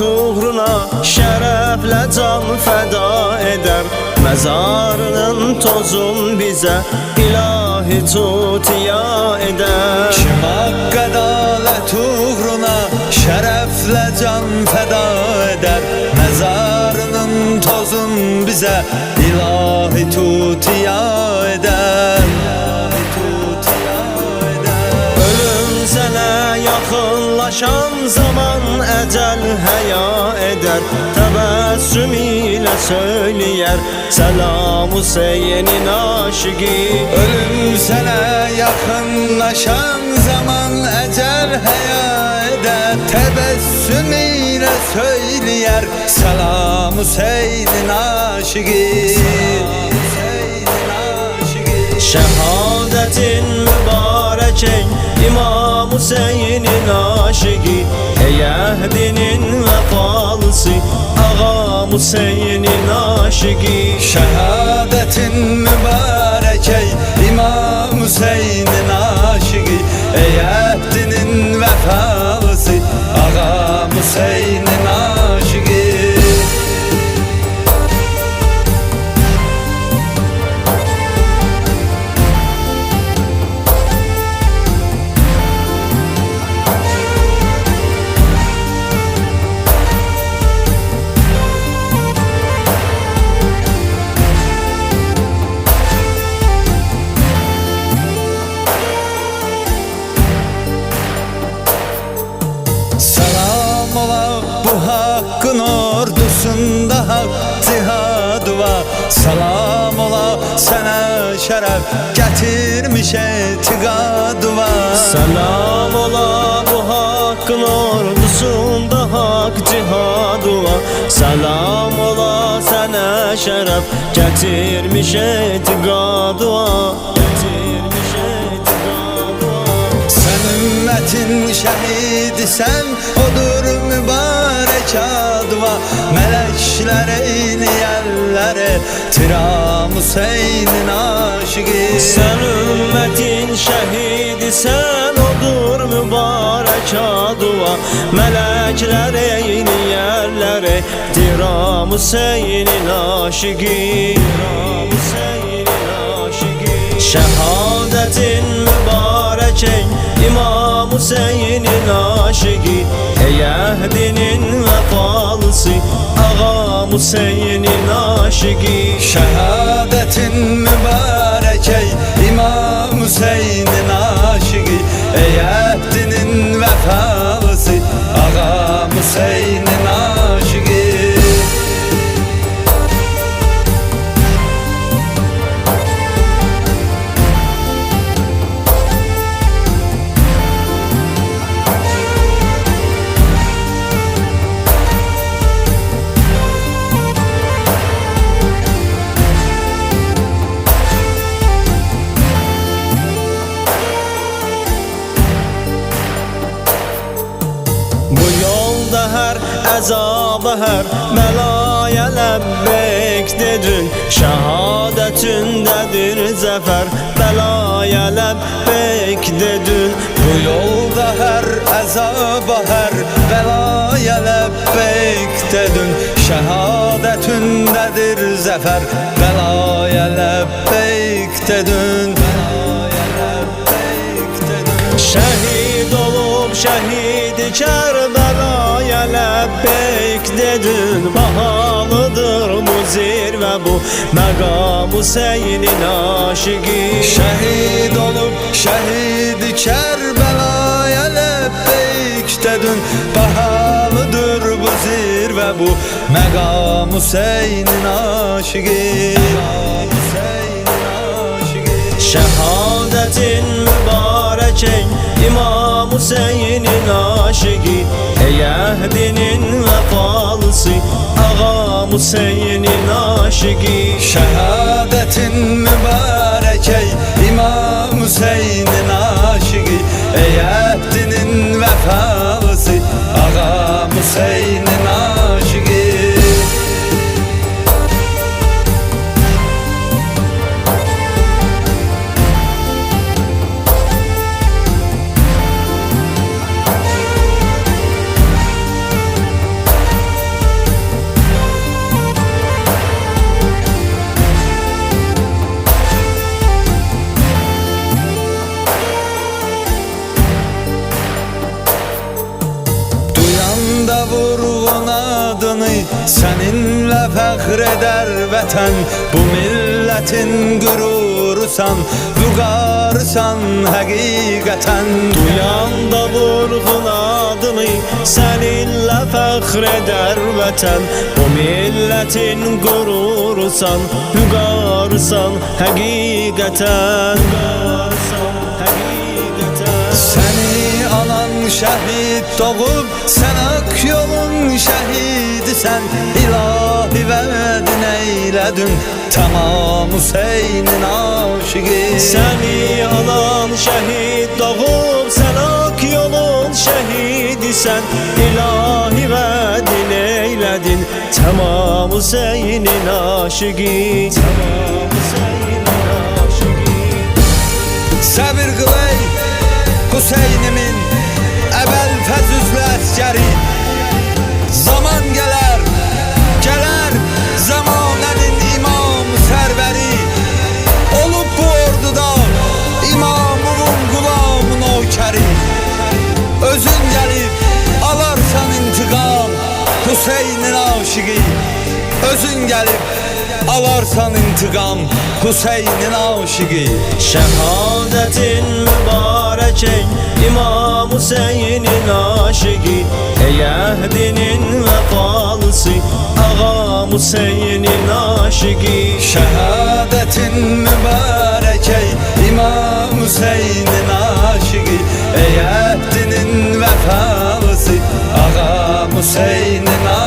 uğruna Şərəflə can fəda edər Məzarının tozun bizə ilahi tutiya edər Kim hak adalet uğruna şerefle can feda eder. Mezarının tozun bize ilahi tutiya eder. Ölüm sənə yaxınlaşan zaman əcəl həya edər Təbəssüm ilə söyləyər Səlam Hüseynin aşıqi Ölüm sana yakınlaşan zaman ecel heya eder. Tebessüm ile söyleyer. Selam Hüseyin'in aşığı. Şəhadətin mübarək ey İmam Hüseynin aşıqi Ey əhdinin vəfalısı Ağam Hüseynin aşıqi Şehadetin mübarek ey İmam Hüseyin'in aşığı. Ey vefalısı Ağam Hüseyin'in hakkın ordusunda hak cihadı var. Selam ola sana şeref getirmiş etikadı var. Selam ola bu hakkın ordusunda hak cihadı var. Selam ola sənə şərəf Gətirmiş etiqadı var. Gətirmiş etiqadı var. Sen ümmetin şehidisen odur mübarek adıva Melekler eyleyerlere Tiram Hüseyin'in aşığı. Sen ümmetin şəhidisən odur mübarək aduva Mələklər eyniyərlər Tiram Hüseynin aşıqi Tiram Hüseynin aşıqi Şəhadətin mübarək ey İmam Hüseynin aşıqi Ey vəfalısı Ağam Hüseynin aşıqi Şehadetin mübarek ey İmam Hüseyin'in aşığı. Ey ehdinin vefalısı Ağam Hüseyin'in yolda hər əzaba, hər bəlaya ləbbeyk dedin Şəhadətündədir zəfər, bəlaya ləbbeyk dedin Bu lebbeyk dedin Şehadetündedir zafer belaya lebbeyk dedin Belaya lebbeyk dedin Şəhid olub şəhid Kərbəlaya dedin Bahalıdır bu zirvə bu məqam Hüseynin aşıqi Şehit olup şehid Kerbela'ya lebbeyk dedin. Pahalıdır bu zirve bu Megam Hüseyin'in aşığı. Hüseyin'in aşığı Şəhadətin mübarək ey İmam Hüseynin aşıqi Ey əhdinin vəfalısı Ağam Hüseynin aşıqi Şehadetin mübarek ey İmam Hüseyin'in aşığı. Ey Seninle fəxr edər vətən Bu milletin qururusan Vüqarısan həqiqətən. Duyanda vurğun adını Seninle fəxr eder vətən Bu milletin gururusan Hüqarsan həqiqətən. Hüqarsan həqiqətən. Seni alan şəhid doğub Sən ak yolun şəhidisən İlahi vədin eylədin Tamam Hüseynin aşıqı Səni alan şəhid doğub Sən ak yolun şəhidisən İlahi vədin eylədin Tamam Hüseynin aşıqı Tamam Hüseynin aşıqı Səbir qıl ey Hüseynin aşıqı Özün gəlib alarsan intiqam Hüseynin aşıqı Şehadetin mübarek ey İmam Hüseyin'in aşığı Ey ehdinin vefalısı Ağam Hüseyin'in aşığı Şəhadətin mübarək ey İmam Hüseynin aşıqı Ey əhdinin vəfalısı Ağam Hüseynin